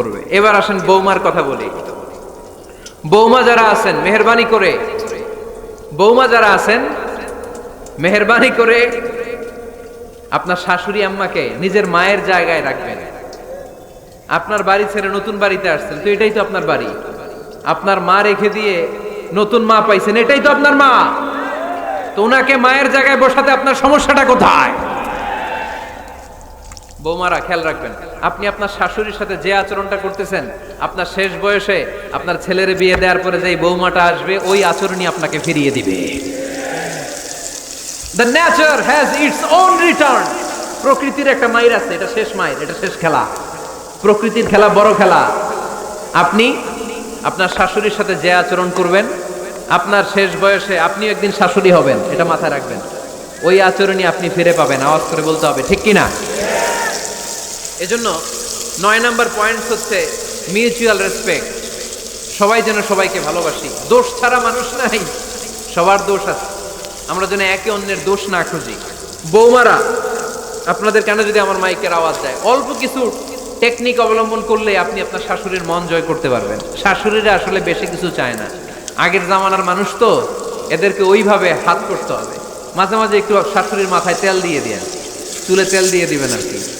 করবে। এবার আসেন বৌমার কথা বলি। বৌমা যারা আছেন, মেহরবানি করে। বৌমা যারা আছেন, মেহরবানি করে আপনার শাশুড়ি আম্মাকে নিজের মায়ের জায়গায় রাখবেন। আপনার বাড়ি ছেড়ে নতুন বাড়িতে আসছেন, তো এটাই তো আপনার বাড়ি। আপনার মা রেখে দিয়ে নতুন মা পাইছেন, এটাই তো আপনার মা। তো ওনাকে মায়ের জায়গায় বসাতে আপনার সমস্যাটা কোথায়? বৌমারা, খেয়াল রাখবেন। আপনি আপনার শাশুড়ির সাথে যে আচরণটা করতেছেন, আপনার শেষ বয়সে আপনার ছেলের বিয়ে দেওয়ার পরে যেই বৌমাটা আসবে, ওই আচরণই আপনাকে ফিরিয়ে দিবে। The nature has its own return প্রকৃতির একটা মাইর আছে, এটা শেষ মাইর এটা শেষ খেলা। প্রকৃতির খেলা বড় খেলা। আপনি আপনার শাশুড়ির সাথে যে আচরণ করবেন, আপনার শেষ বয়সে আপনি একদিন শাশুড়ি হবেন, এটা মাথায় রাখবেন। ওই আচরণই আপনি ফিরে পাবেন, আওয়াজ করে বলতে হবে, ঠিক কি না এজন্য নয় নাম্বার পয়েন্ট হচ্ছে মিউচুয়াল রেসপেক্ট সবাই যেন সবাইকে ভালোবাসি। দোষ ছাড়া মানুষ নাই। সবার দোষ আছে। আমরা যেন একে অন্যের দোষ না খুঁজি। বৌমারা, আপনাদের কেন যদি আমার মাইকের আওয়াজ দেয়? অল্প কিছু টেকনিক অবলম্বন করলে আপনি আপনার শাশুড়ির মন জয় করতে পারবেন। শাশুড়িরা আসলে বেশি কিছু চায় না। আগের জামানার মানুষ তো, এদেরকে ওইভাবে হাত করতে হবে। মাঝে মাঝে একটু শাশুড়ির মাথায় তেল দিয়ে দেন। চুলে তেল দিয়ে দিবেন আর কি।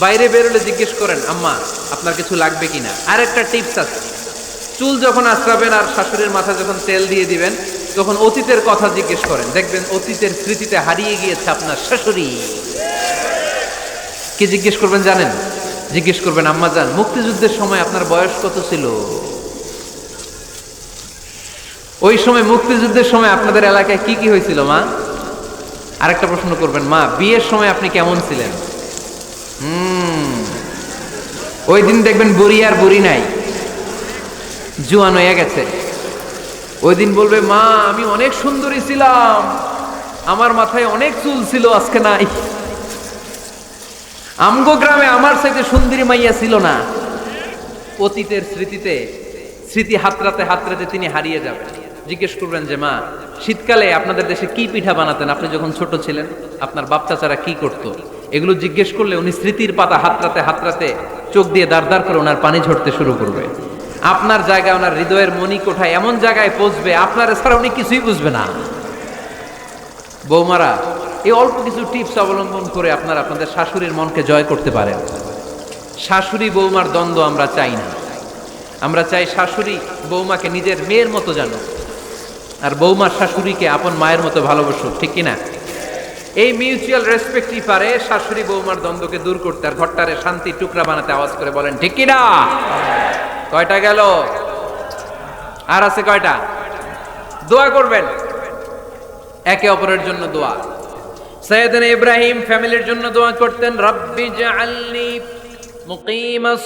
বাইরে বেরোলে জিজ্ঞেস করেন, আম্মা, আপনার কিছু লাগবে কিনা? আর একটা টিপস আছে। চুল যখন আশ্রাবেন আর শাশুড়ির মাথা যখন তেল দিয়ে দিবেন, তখন অতীতের কথা জিজ্ঞেস করেন। দেখবেন অতীতের স্মৃতিতে হারিয়ে গিয়েছে আপনার শাশুড়ি। কি জিজ্ঞেস করবেন জানেন? জিজ্ঞেস করবেন, আম্মা যান মুক্তিযুদ্ধের সময় আপনার বয়স কত ছিল? ওই সময় মুক্তিযুদ্ধের সময় আপনাদের এলাকায় কি কি হয়েছিল, মা? আরেকটা প্রশ্ন করবেন, মা, বিয়ের সময় আপনি কেমন ছিলেন? ওই দিন দেখবেন বুড়ি আর বুড়ি নাই। জুয়ান হয়ে গেছে। ওই দিন বলবে, মা, আমি অনেক সুন্দরী ছিলাম। আমার মাথায় অনেক চুল ছিল, আজকে নাই। আমগো গ্রামে আমার সাথে সুন্দরী মাইয়া ছিল না। অতীতের স্মৃতিতে, স্মৃতি হাতরাতে হাতরাতে তিনি হারিয়ে যাবেন। জিজ্ঞেস করবেন যে, মা, শীতকালে আপনাদের দেশে কি পিঠা বানাতেন? আপনি যখন ছোট ছিলেন, আপনার বাপ চাচারা কি করত? এগুলো জিজ্ঞেস করলে উনি স্মৃতির পাতা হাতরাতে হাতরাতে চোখ দিয়ে দাঁড় করে ওনার পানি ঝরতে শুরু করবে। আপনার জায়গায় ওনার হৃদয়ের মনি কোঠায় এমন জায়গায় পৌঁছবে, আপনার এছাড়া উনি কিছুই বুঝবে না। বৌমারা, এই অল্প কিছু টিপস অবলম্বন করে আপনারা আপনাদের শাশুড়ির মনকে জয় করতে পারেন। শাশুড়ি বৌমার দ্বন্দ্ব আমরা চাই না। আমরা চাই শাশুড়ি বৌমাকে নিজের মেয়ের মতো জানো আর বৌমার শাশুড়িকে আপন মায়ের মতো ভালোবাসুক, ঠিক কিনা? এই মিউচুয়াল রেসপেক্টই পারে শাশুড়ি বৌমার দ্বন্দ্বকে দূর করতে আর ঘরটারে শান্তি টুকরা বানাতে আওয়াজ করে বলেন, ঠিক কিনা? কয়টা গেল? আর আছে কয়টা? দোয়া করবেন। একে অপরের জন্য দোয়া। সৈয়দনা ইব্রাহিম ফ্যামিলির জন্য দোয়া করতেন, রব্বি জাআলনি মুকিমাস